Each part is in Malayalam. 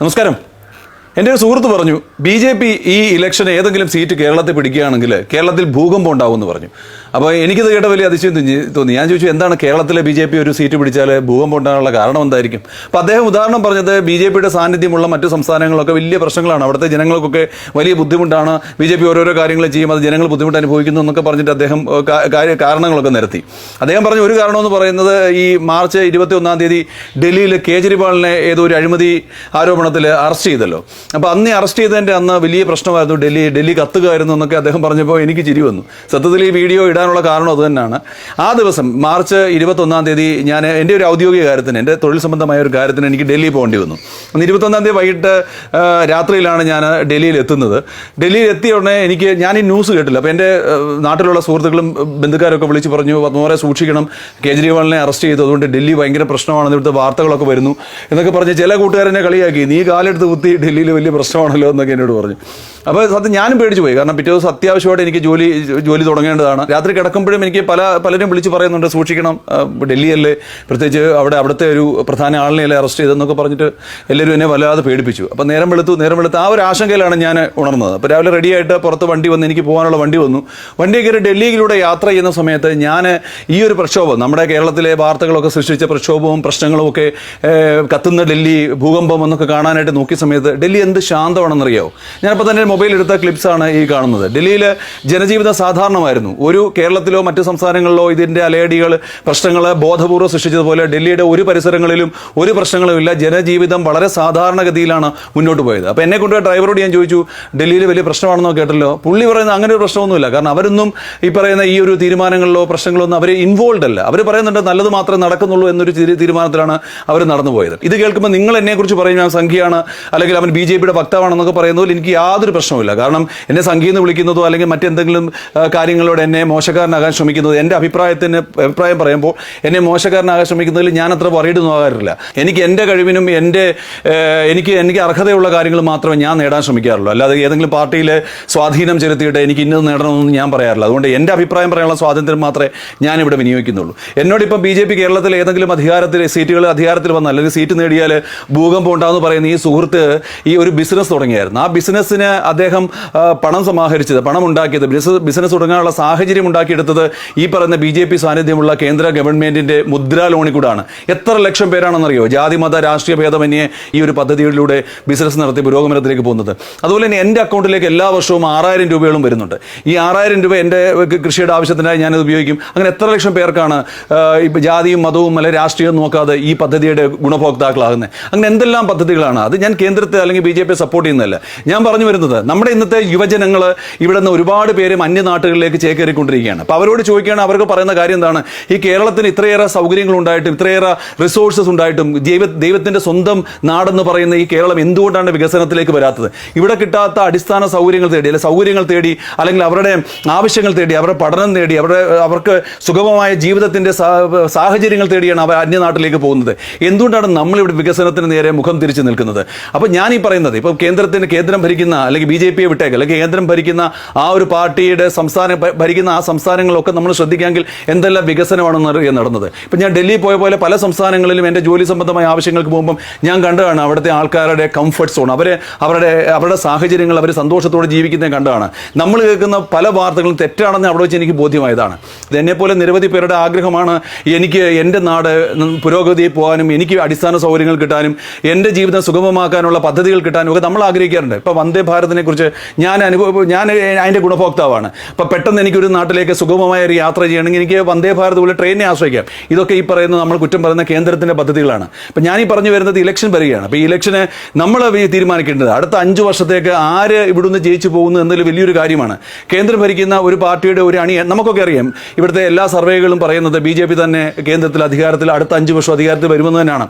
നമസ്കാരം. എന്റെ ഒരു സുഹൃത്ത് പറഞ്ഞു ബി ജെ പി ഈ ഇലക്ഷൻ ഏതെങ്കിലും സീറ്റ് കേരളത്തിൽ പിടിക്കുകയാണെങ്കിൽ കേരളത്തിൽ ഭൂകമ്പം ഉണ്ടാവും എന്ന് പറഞ്ഞു. അപ്പോൾ എനിക്കിത് കേട്ട വലിയ അതിശയം തോന്നി ഞാൻ ചോദിച്ചു എന്താണ് കേരളത്തിലെ ബി ജെ പി ഒരു സീറ്റ് പിടിച്ചാൽ ഭൂകമ്പം ഉണ്ടാകാനുള്ള കാരണം എന്തായിരിക്കും? അപ്പോൾ അദ്ദേഹം ഉദാഹരണം പറഞ്ഞത് ബി ജെ പിയുടെ സാന്നിധ്യമുള്ള മറ്റു സംസ്ഥാനങ്ങളൊക്കെ വലിയ പ്രശ്നങ്ങളാണ്. അവിടുത്തെ ജനങ്ങൾക്കൊക്കെ വലിയ ബുദ്ധിമുട്ടാണ് ബി ജെ പി ഓരോരോ കാര്യങ്ങൾ ചെയ്യും അത് ജനങ്ങൾ ബുദ്ധിമുട്ട് അനുഭവിക്കുന്നു എന്നൊക്കെ പറഞ്ഞിട്ട് അദ്ദേഹം കാരണങ്ങളൊക്കെ നിരത്തി. അദ്ദേഹം പറഞ്ഞ ഒരു കാരണമെന്ന് പറയുന്നത് ഈ മാർച്ച് ഇരുപത്തി ഒന്നാം തീയതി ഡൽഹിയിൽ കേജ്രിവാളിനെ ഏതോ ഒരു അഴിമതി ആരോപണത്തിൽ അറസ്റ്റ് ചെയ്തല്ലോ. അപ്പോൾ അന്ന് അറസ്റ്റ് ചെയ്തതിന്റെ അന്ന് വലിയ പ്രശ്നമായിരുന്നു ഡൽഹി ഡൽഹി കത്തുകയായിരുന്നു എന്നൊക്കെ അദ്ദേഹം പറഞ്ഞപ്പോൾ എനിക്ക് ചിരി വന്നു. സത്യത്തിൽ ഈ വീഡിയോ ഇടാനുള്ള കാരണം അത് തന്നെയാണ്. ആ ദിവസം മാർച്ച് ഇരുപത്തൊന്നാം തീയതി ഞാൻ എന്റെ ഒരു ഔദ്യോഗിക കാര്യത്തിന് എന്റെ തൊഴിൽ സംബന്ധമായ ഒരു കാര്യത്തിന് എനിക്ക് ഡൽഹി പോകേണ്ടി വന്നു. അന്ന് ഇരുപത്തൊന്നാം തീയതി വൈകിട്ട് രാത്രിയിലാണ് ഞാൻ ഡൽഹിയിൽ എത്തുന്നത്. ഡൽഹിയിൽ എത്തിയ ഉടനെ എനിക്ക് ഞാൻ ഈ ന്യൂസ് കേട്ടില്ല. അപ്പോൾ എന്റെ നാട്ടിലുള്ള സുഹൃത്തുക്കളും ബന്ധുക്കാരൊക്കെ വിളിച്ച് പറഞ്ഞു പത്മോറെ സൂക്ഷിക്കണം കേജ്രിവാളിനെ അറസ്റ്റ് ചെയ്തു. അതുകൊണ്ട് ഡൽഹി ഭയങ്കര പ്രശ്നമാണെന്ന് ഇവിടുത്തെ വാർത്തകളൊക്കെ വരുന്നു. എന്നൊക്കെ പറഞ്ഞ് ചില കൂട്ടുകാരെന്നെ കളിയാക്കി നീ കാലെടുത്ത് കുത്തി ഡൽഹിയിൽ വലിയ പ്രശ്നമാണല്ലോ എന്നൊക്കെ എന്നോട് പറഞ്ഞു. അപ്പോൾ സത്യം ഞാനും പേടിച്ചു പോയി. കാരണം പിറ്റേ ദിവസം അത്യാവശ്യമായിട്ട് എനിക്ക് ജോലി ജോലി തുടങ്ങേണ്ടതാണ്. രാത്രി കിടക്കുമ്പോഴും എനിക്ക് പല പലരും വിളിച്ച് പറയുന്നുണ്ട് സൂക്ഷിക്കണം. ഡൽഹിയല്ലേ പ്രത്യേകിച്ച് അവിടെ അവിടുത്തെ ഒരു പ്രധാന ആളിനെയല്ലേ അറസ്റ്റ് ചെയ്തെന്നൊക്കെ പറഞ്ഞിട്ട് എല്ലാവരും എന്നെ വല്ലാതെ പേടിപ്പിച്ചു. അപ്പം നേരം വെളുത്തു നേരം വെളുത്തു ആ ഒരു ആശങ്കയിലാണ് ഞാൻ ഉണർന്നത്. അപ്പോൾ രാവിലെ റെഡിയായിട്ട് പുറത്ത് വണ്ടി വന്ന് എനിക്ക് പോകാനുള്ള വണ്ടി വന്നു. വണ്ടി കയറി ഡൽഹിയിലൂടെ യാത്ര ചെയ്യുന്ന സമയത്ത് ഞാൻ ഈ ഒരു പ്രക്ഷോഭം നമ്മുടെ കേരളത്തിലെ വാർത്തകളൊക്കെ സൃഷ്ടിച്ച പ്രക്ഷോഭവും പ്രശ്നങ്ങളും ഒക്കെ കത്തുന്ന ഡൽഹി ഭൂകമ്പം എന്നൊക്കെ കാണാനായിട്ട് നോക്കിയ സമയത്ത് ഡൽഹി എന്ത് ശാന്തമാണെന്നറിയാവോ? ഞാനിപ്പോൾ തന്നെ മൊബൈൽ എടുത്ത ക്ലിപ്സാണ് ഈ കാണുന്നത്. ഡൽഹിയിൽ ജനജീവിതം സാധാരണമായിരുന്നു. ഒരു കേരളത്തിലോ മറ്റു സംസ്ഥാനങ്ങളിലോ ഇതിന്റെ അലയടികൾ പ്രശ്നങ്ങൾ ബോധപൂർവം സൃഷ്ടിച്ചതുപോലെ ഡൽഹിയുടെ ഒരു പരിസരങ്ങളിലും ഒരു പ്രശ്നങ്ങളുമില്ല ജനജീവിതം വളരെ സാധാരണഗതിയിലാണ് മുന്നോട്ട് പോയത്. അപ്പോൾ എന്നെ കൊണ്ടുപോയ ഡ്രൈവറോട് ഞാൻ ചോദിച്ചു ഡൽഹിയിൽ വലിയ പ്രശ്നമാണെന്നോ? കേട്ടല്ലോ. പുള്ളി പറയുന്നത് അങ്ങനെ ഒരു പ്രശ്നമൊന്നുമില്ല. കാരണം അവരൊന്നും ഈ പറയുന്ന ഈ ഒരു തീരുമാനങ്ങളിലോ പ്രശ്നങ്ങളൊന്നും അവർ ഇൻവോൾവ് അല്ല. അവർ പറയുന്നുണ്ട് നല്ലത് മാത്രമേ നടക്കുന്നുള്ളൂ എന്നൊരു തീരു- തീരുമാനത്തിലാണ് അവർ നടന്നുപോയത് ഇത് കേൾക്കുമ്പോൾ നിങ്ങൾ എന്നെക്കുറിച്ച് പറയും ഞാൻ സംഖ്യയാണ് അല്ലെങ്കിൽ അവൻ ബി ജെ പിയുടെ വക്താവാണെന്നൊക്കെ പറയുന്നതിൽ എനിക്ക് യാതൊരു പ്രശ്നവുമില്ല. കാരണം എന്നെ സംഖ്യ എന്ന് വിളിക്കുന്നതോ അല്ലെങ്കിൽ മറ്റെന്തെങ്കിലും കാര്യങ്ങളോട് എന്നെ മോശക്കാരനാകാൻ ശ്രമിക്കുന്നത് എന്റെ അഭിപ്രായത്തിന് അഭിപ്രായം പറയുമ്പോൾ എന്നെ മോശക്കാരനാകാൻ ശ്രമിക്കുന്നതിൽ ഞാൻ അത്ര പറയിടുന്നു ആകാറില്ല. എനിക്ക് എന്റെ കഴിവിനും എന്റെ എനിക്ക് എനിക്ക് അർഹതയുള്ള കാര്യങ്ങൾ മാത്രമേ ഞാൻ നേടാൻ ശ്രമിക്കാറുള്ളൂ. അല്ലാതെ ഏതെങ്കിലും പാർട്ടിയിലെ സ്വാധീനം ചെലുത്തിയിട്ട് എനിക്ക് ഇന്നത് നേടണമെന്ന് ഞാൻ പറയാറില്ല. അതുകൊണ്ട് എന്റെ അഭിപ്രായം പറയാനുള്ള സ്വാതന്ത്ര്യം മാത്രമേ ഞാൻ ഇവിടെ വിനിയോഗിക്കുന്നുള്ളൂ. എന്നോട് ഇപ്പം ബി ജെ പി കേരളത്തിൽ ഏതെങ്കിലും അധികാരത്തിൽ സീറ്റുകൾ അധികാരത്തിൽ വന്നാൽ അല്ലെങ്കിൽ സീറ്റ് നേടിയാൽ ഭൂകമ്പം ഉണ്ടാകുമെന്ന് പറയുന്ന ഈ സുഹൃത്ത് ഈ ഒരു ബിസിനസ് തുടങ്ങിയായിരുന്നു. ആ ബിസിനസ്സിന് അദ്ദേഹം പണം സമാഹരിച്ചത് പണം ഉണ്ടാക്കിയത് ബിസിനസ് തുടങ്ങാനുള്ള സാഹചര്യം ഉണ്ടാക്കിയെടുത്തത് ഈ പറയുന്ന ബി ജെ പി സാന്നിധ്യമുള്ള കേന്ദ്ര ഗവൺമെന്റിന്റെ മുദ്രാ ലോണിൽ കൂടാണ്. എത്ര ലക്ഷം പേരാണെന്നറിയോ? ജാതി മത രാഷ്ട്രീയ ഭേദമന്യേ ഈ ഒരു പദ്ധതികളിലൂടെ ബിസിനസ് നടത്തി പുരോഗമനത്തിലേക്ക് പോകുന്നത്. അതുപോലെ തന്നെ എന്റെ അക്കൗണ്ടിലേക്ക് എല്ലാ വർഷവും ആറായിരം രൂപയോളം വരുന്നുണ്ട്. ഈ ആറായിരം രൂപ എന്റെ കൃഷിയുടെ ആവശ്യത്തിനായി ഞാനത് ഉപയോഗിക്കും. അങ്ങനെ എത്ര ലക്ഷം പേർക്കാണ് ജാതിയും മതവും അല്ലെ രാഷ്ട്രീയവും നോക്കാതെ ഈ പദ്ധതിയുടെ ഗുണഭോക്താക്കളാകുന്നത്? അങ്ങനെ എന്തെല്ലാം പദ്ധതികളാണ്? അത് ഞാൻ കേന്ദ്രത്തെ അല്ലെങ്കിൽ ബി ജെ പി സപ്പോർട്ട് ചെയ്യുന്നതല്ല. ഞാൻ പറഞ്ഞു വരുന്നത് നമ്മുടെ ഇന്നത്തെ യുവജനങ്ങൾ ഇവിടെ നിന്ന് ഒരുപാട് പേര് അന്യനാട്ടുകളിലേക്ക് ചേക്കേറിക്കൊണ്ടിരിക്കുകയാണ് അപ്പോൾ അവരോട് ചോദിക്കുകയാണ് അവർക്ക് പറയുന്ന കാര്യം എന്താണ്? ഈ കേരളത്തിന് ഇത്രയേറെ സൗകര്യങ്ങൾ ഉണ്ടായിട്ടും ഇത്രയേറെ റിസോഴ്സസ് ഉണ്ടായിട്ടും ദൈവ ദൈവത്തിന്റെ സ്വന്തം നാടെന്ന് പറയുന്ന ഈ കേരളം എന്തുകൊണ്ടാണ് വികസനത്തിലേക്ക് വരാത്തത്? ഇവിടെ കിട്ടാത്ത അടിസ്ഥാന സൗകര്യങ്ങൾ തേടി അല്ലെങ്കിൽ സൗകര്യങ്ങൾ തേടി അല്ലെങ്കിൽ അവരുടെ ആവശ്യങ്ങൾ തേടി അവരുടെ പഠനം നേടി അവരുടെ അവർക്ക് സുഗമമായ ജീവിതത്തിന്റെ സാഹചര്യങ്ങൾ തേടിയാണ് അവർ അന്യനാട്ടിലേക്ക് പോകുന്നത്. എന്തുകൊണ്ടാണ് നമ്മളിവിടെ വികസനത്തിന് നേരെ മുഖം തിരിച്ചു നിൽക്കുന്നത്? അപ്പോൾ ഞാൻ ഈ പറയുന്നത് ഇപ്പം കേന്ദ്രത്തിന് കേന്ദ്രം ഭരിക്കുന്ന അല്ലെങ്കിൽ ബി ജെ പിയെ വിട്ടേക്ക് അല്ലെങ്കിൽ കേന്ദ്രം ഭരിക്കുന്ന ആ ഒരു പാർട്ടിയുടെ സംസ്ഥാനം ഭരിക്കുന്ന ആ സംസ്ഥാനങ്ങളൊക്കെ നമ്മൾ ശ്രദ്ധിക്കാമെങ്കിൽ എന്തെല്ലാം വികസനമാണ് നടന്നത്. ഇപ്പം ഞാൻ ഡൽഹി പോയ പോലെ പല സംസ്ഥാനങ്ങളിലും എന്റെ ജോലി സംബന്ധമായ ആവശ്യങ്ങൾക്ക് പോകുമ്പം ഞാൻ കണ്ടതാണ് അവിടുത്തെ ആൾക്കാരുടെ കംഫർട്ട് സോൺ അവരെ അവരുടെ അവരുടെ സാഹചര്യങ്ങൾ അവർ സന്തോഷത്തോടെ ജീവിക്കുന്നത് കണ്ടതാണ്. നമ്മൾ കേൾക്കുന്ന പല വാർത്തകളും തെറ്റാണെന്ന് അവിടെ വെച്ച് എനിക്ക് ബോധ്യമായതാണ്. ഇത് എന്നെപ്പോലെ നിരവധി പേരുടെ ആഗ്രഹമാണ് എനിക്ക് എന്റെ നാട് പുരോഗതിയിൽ പോകാനും എനിക്ക് അടിസ്ഥാന സൗകര്യങ്ങൾ കിട്ടാനും എന്റെ ജീവിതം സുഗമമാക്കാനുള്ള പദ്ധതികൾ കിട്ടാനും ഒക്കെ നമ്മൾ ആഗ്രഹിക്കാറുണ്ട്. ഇപ്പോൾ വന്ദേ ഭാരതിനെക്കുറിച്ച് ഞാൻ അനുഭവ ഞാൻ അതിന്റെ ഗുണഭോക്താവാണ്. അപ്പോൾ പെട്ടെന്ന് എനിക്കൊരു നാട്ടിലേക്ക് സുഗമമായ ഒരു യാത്ര ചെയ്യണമെങ്കിൽ എനിക്ക് വന്ദേ ഭാരത് പോലെ ട്രെയിനിനെ ആശ്രയിക്കാം. ഇതൊക്കെ ഈ പറയുന്ന നമ്മൾ കുറ്റം പറയുന്ന കേന്ദ്രത്തിന്റെ പദ്ധതികളാണ്. അപ്പം ഞാൻ ഈ പറഞ്ഞു വരുന്നത് ഇലക്ഷൻ വരികയാണ്. അപ്പോൾ ഈ ഇലക്ഷന് നമ്മൾ തീരുമാനിക്കേണ്ടത് അടുത്ത അഞ്ച് വർഷത്തേക്ക് ആര് ഇവിടുന്ന് ജയിച്ചു പോകുന്നു എന്നതിൽ വലിയൊരു കാര്യമാണ്. കേന്ദ്രം ഭരിക്കുന്ന ഒരു പാർട്ടിയുടെ ഒരു അണി നമുക്കൊക്കെ അറിയാം. ഇവിടുത്തെ എല്ലാ സർവേകളും പറയുന്നത് ബി ജെ പി തന്നെ കേന്ദ്രത്തിൽ അധികാരത്തിൽ അടുത്ത അഞ്ച് വർഷം അധികാരത്തിൽ വരുമെന്ന് തന്നെയാണ്.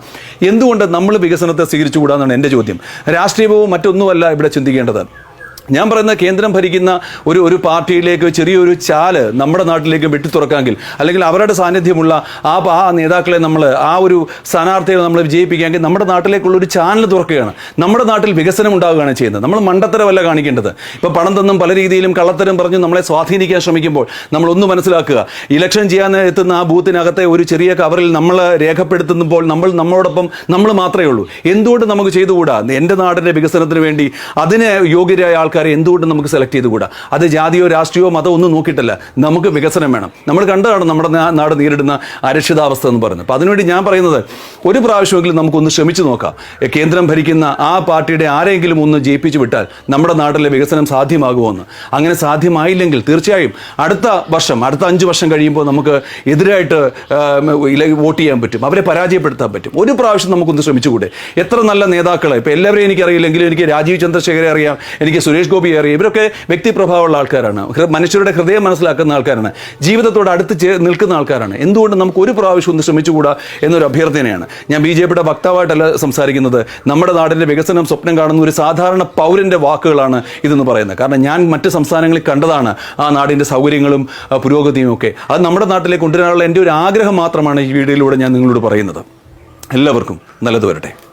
എന്തുകൊണ്ട് നമ്മൾ വികസനത്തെ സ്വീകരിച്ചുകൂടാന്നാണ് എന്റെ ചോദ്യം. രാഷ്ട്രീയവും മറ്റൊന്നുമല്ല ഇവിടെ ചിന്തിക്കേണ്ടത്. ഞാൻ പറയുന്ന കേന്ദ്രം ഭരിക്കുന്ന ഒരു ഒരു പാർട്ടിയിലേക്ക് ചെറിയൊരു ചാൽ നമ്മുടെ നാട്ടിലേക്ക് വെട്ടിത്തുറക്കാമെങ്കിൽ അല്ലെങ്കിൽ അവരുടെ സാന്നിധ്യമുള്ള ആ ആ നേതാക്കളെ നമ്മൾ ആ ഒരു സ്ഥാനാർത്ഥികളെ നമ്മൾ വിജയിപ്പിക്കുകയാണെങ്കിൽ നമ്മുടെ നാട്ടിലേക്കുള്ള ഒരു ചാനൽ തുറക്കുകയാണ്. നമ്മുടെ നാട്ടിൽ വികസനം ഉണ്ടാവുകയാണ് ചെയ്യുന്നത്. നമ്മൾ മണ്ടത്തരമല്ല കാണിക്കേണ്ടത്. ഇപ്പോൾ പണം തന്നും പല രീതിയിലും കള്ളത്തരം പറഞ്ഞ് നമ്മളെ സ്വാധീനിക്കാൻ ശ്രമിക്കുമ്പോൾ നമ്മൾ ഒന്ന് മനസ്സിലാക്കുക. ഇലക്ഷൻ ചെയ്യാൻ എത്തുന്ന ആ ബൂത്തിനകത്തെ ഒരു ചെറിയ കവറിൽ നമ്മൾ രേഖപ്പെടുത്തുമ്പോൾ നമ്മൾ നമ്മളോടൊപ്പം നമ്മൾ മാത്രമേ ഉള്ളൂ. എന്തുകൊണ്ട് നമുക്ക് ചെയ്തുകൂടാ? എന്റെ നാടിന്റെ വികസനത്തിന് വേണ്ടി അതിന് യോഗ്യരായ ആൾക്കാരെ എന്തുകൊണ്ട് നമുക്ക് സെലക്ട് ചെയ്തുകൂടാ? അത് ജാതിയോ രാഷ്ട്രീയോ മതമോ ഒന്നും നോക്കിയിട്ടല്ല. നമുക്ക് വികസനം വേണം. നമ്മൾ കണ്ടതാണ് നമ്മുടെ നാട് നേരിടുന്ന അരക്ഷിതാവസ്ഥ എന്ന് പറയുന്നത്. അപ്പം അതിനുവേണ്ടി ഞാൻ പറയുന്നത് ഒരു പ്രാവശ്യമെങ്കിലും നമുക്കൊന്ന് ശ്രമിച്ചു നോക്കാം. കേന്ദ്രം ഭരിക്കുന്ന ആ പാർട്ടിയുടെ ആരെങ്കിലും ഒന്ന് ജയിപ്പിച്ചു വിട്ടാൽ നമ്മുടെ നാട്ടിലെ വികസനം സാധ്യമാകുമെന്ന്. അങ്ങനെ സാധ്യമായില്ലെങ്കിൽ തീർച്ചയായും അടുത്ത വർഷം അടുത്ത അഞ്ച് വർഷം കഴിയുമ്പോൾ നമുക്ക് എതിരായിട്ട് വോട്ട് ചെയ്യാൻ പറ്റും. അവരെ പരാജയപ്പെടുത്താൻ പറ്റും. ഒരു പ്രാവശ്യം നമുക്കൊന്ന് ശ്രമിച്ചുകൂടെ. എത്ര നല്ല നേതാക്കളെ. ഇപ്പം എല്ലാവരെയും എനിക്കറിയില്ലെങ്കിലും എനിക്ക് രാജീവ് ചന്ദ്രശേഖരെ അറിയാം. എനിക്ക് സുരേഷ് ഗോപിയെ ഏറിയ. ഇവരൊക്കെ വ്യക്തിപ്രഭാവമുള്ള ആൾക്കാരാണ്. മനുഷ്യരുടെ ഹൃദയം മനസ്സിലാക്കുന്ന ആൾക്കാരാണ്. ജീവിതത്തോട് അടുത്ത് നിൽക്കുന്ന ആൾക്കാരാണ്. എന്തുകൊണ്ട് നമുക്ക് ഒരു പ്രാവശ്യം ഒന്ന് ശ്രമിച്ചുകൂടാ എന്നൊരു അഭ്യർത്ഥനയാണ്. ഞാൻ ബി ജെ പിയുടെ വക്താവായിട്ടല്ല സംസാരിക്കുന്നത്. നമ്മുടെ നാടിന്റെ വികസനം സ്വപ്നം കാണുന്ന ഒരു സാധാരണ പൗരന്റെ വാക്കുകളാണ് ഇതെന്ന് പറയുന്നത്. കാരണം ഞാൻ മറ്റ് സംസ്ഥാനങ്ങളിൽ കണ്ടതാണ് ആ നാടിന്റെ സൗകര്യങ്ങളും പുരോഗതിയും ഒക്കെ. അത് നമ്മുടെ നാട്ടിലേക്ക് കൊണ്ടുവരാനുള്ള എന്റെ ഒരു ആഗ്രഹം മാത്രമാണ് ഈ വീഡിയോയിലൂടെ ഞാൻ നിങ്ങളോട് പറയുന്നത്. എല്ലാവർക്കും നല്ലത് വരട്ടെ.